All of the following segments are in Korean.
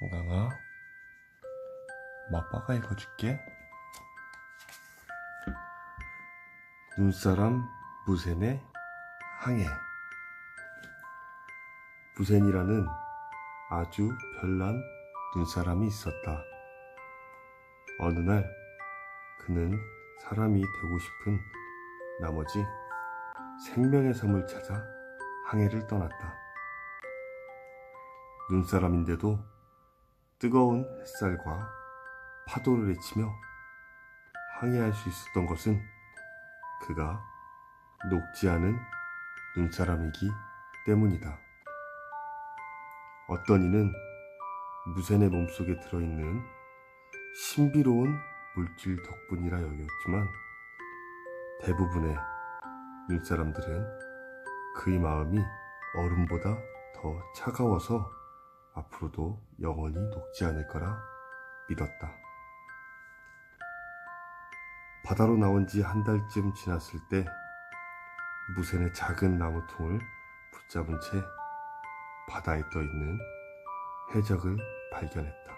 강강아, 마빠가 읽어줄게. 눈사람 무센의 항해. 무센이라는 아주 별난 눈사람이 있었다. 어느 날 그는 사람이 되고 싶은 나머지 생명의 섬을 찾아 항해를 떠났다. 눈사람인데도 뜨거운 햇살과 파도를 헤치며 항해할 수 있었던 것은 그가 녹지 않은 눈사람이기 때문이다. 어떤 이는 무센의 몸속에 들어있는 신비로운 물질 덕분이라 여겼지만 대부분의 눈사람들은 그의 마음이 얼음보다 더 차가워서 앞으로도 영원히 녹지 않을 거라 믿었다. 바다로 나온 지 한 달쯤 지났을 때 무센의 작은 나무통을 붙잡은 채 바다에 떠 있는 해적을 발견했다.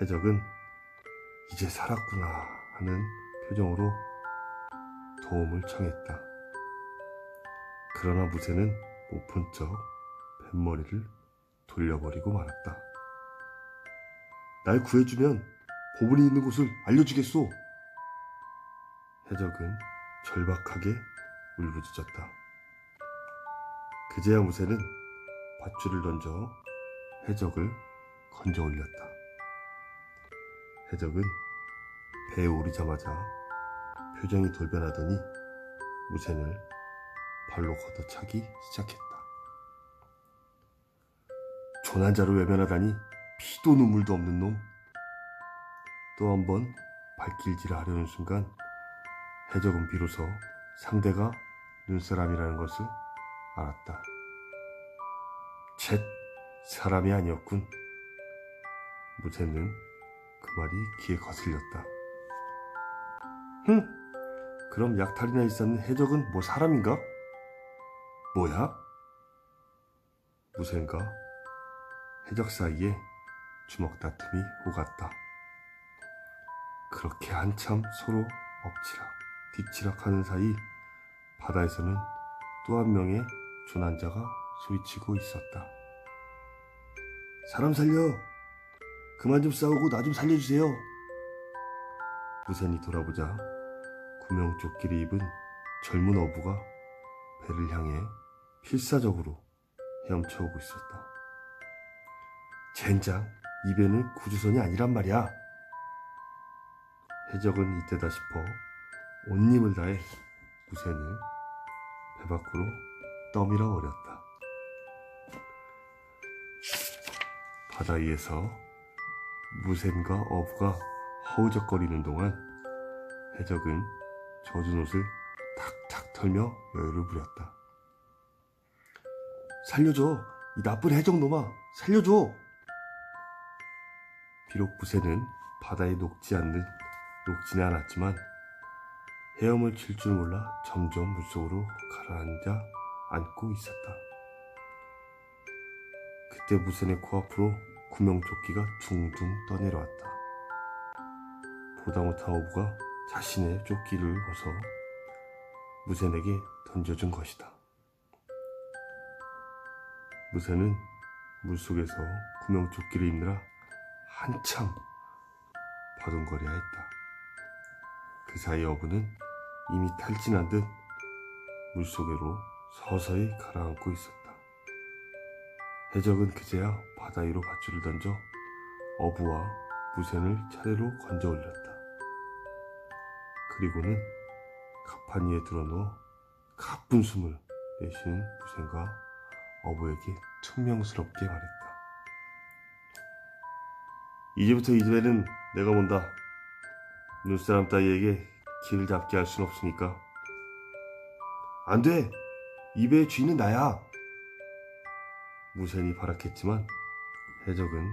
해적은 이제 살았구나 하는 표정으로 도움을 청했다. 그러나 무쇠는 못본척 뱃머리를 돌려버리고 말았다. 날 구해주면 보물이 있는 곳을 알려주겠소. 해적은 절박하게 울부짖었다. 그제야 무쇠는 밧줄을 던져 해적을 건져 올렸다. 해적은 배에 오르자마자 표정이 돌변하더니 무쇠를 발로 걷어차기 시작했다. 조난자로 외면하다니 피도 눈물도 없는 놈. 또 한 번 발길질을 하려는 순간 해적은 비로소 상대가 눈사람이라는 것을 알았다. 쳇, 사람이 아니었군. 무쇠는 그 말이 귀에 거슬렸다. 흥! 그럼 약탈이나 있었는 해적은 뭐 사람인가? 뭐야? 무쇠인가? 해적 사이에 주먹 다툼이 오갔다. 그렇게 한참 서로 엎치락, 뒤치락 하는 사이 바다에서는 또 한 명의 조난자가 소리치고 있었다. 사람 살려! 그만 좀 싸우고 나 좀 살려주세요! 무센이 돌아보자 구명조끼를 입은 젊은 어부가 배를 향해 필사적으로 헤엄쳐오고 있었다. 젠장, 이 배는 구주선이 아니란 말이야. 해적은 이때다 싶어 온 힘을 다해 무센을 배 밖으로 떠밀어 버렸다. 바다 위에서 무센과 어부가 허우적거리는 동안 해적은 젖은 옷을 탁탁 털며 여유를 부렸다. 살려줘! 이 나쁜 해적놈아! 살려줘! 비록 무쇠는 바다에 녹지 않는 녹지는 않았지만 헤엄을 칠 줄 몰라 점점 물속으로 가라앉아 앉고 있었다. 그때 무쇠의 코앞으로 구명조끼가 둥둥 떠내려왔다. 보다 못한 어부가 자신의 조끼를 벗어 무쇠에게 던져준 것이다. 무쇠는 물속에서 구명조끼를 입느라 한참 바둥거려야 했다. 그 사이 어부는 이미 탈진한 듯 물속으로 서서히 가라앉고 있었다. 해적은 그제야 바다 위로 밧줄을 던져 어부와 무쇠를 차례로 건져 올렸다. 그리고는 갑판 위에 들어놓어 가쁜 숨을 내쉬는 무쇠가 어부에게 퉁명스럽게 말했다. 이제부터 이 집에는 내가 본다. 눈사람 따위에게 길을 잡게 할 순 없으니까. 안 돼! 이 배의 주인은 나야! 무센이 발악했지만 해적은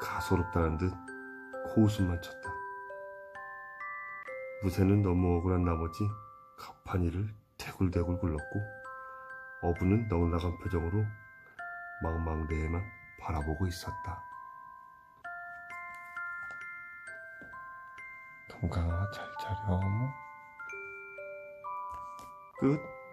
가소롭다는 듯 코웃음만 쳤다. 무쇠는 너무 억울한 나머지 가판이를 대굴대굴 굴렀고 어부는 넉나간 표정으로 망망대해만 바라보고 있었다. 동강아 잘 자렴. 끝.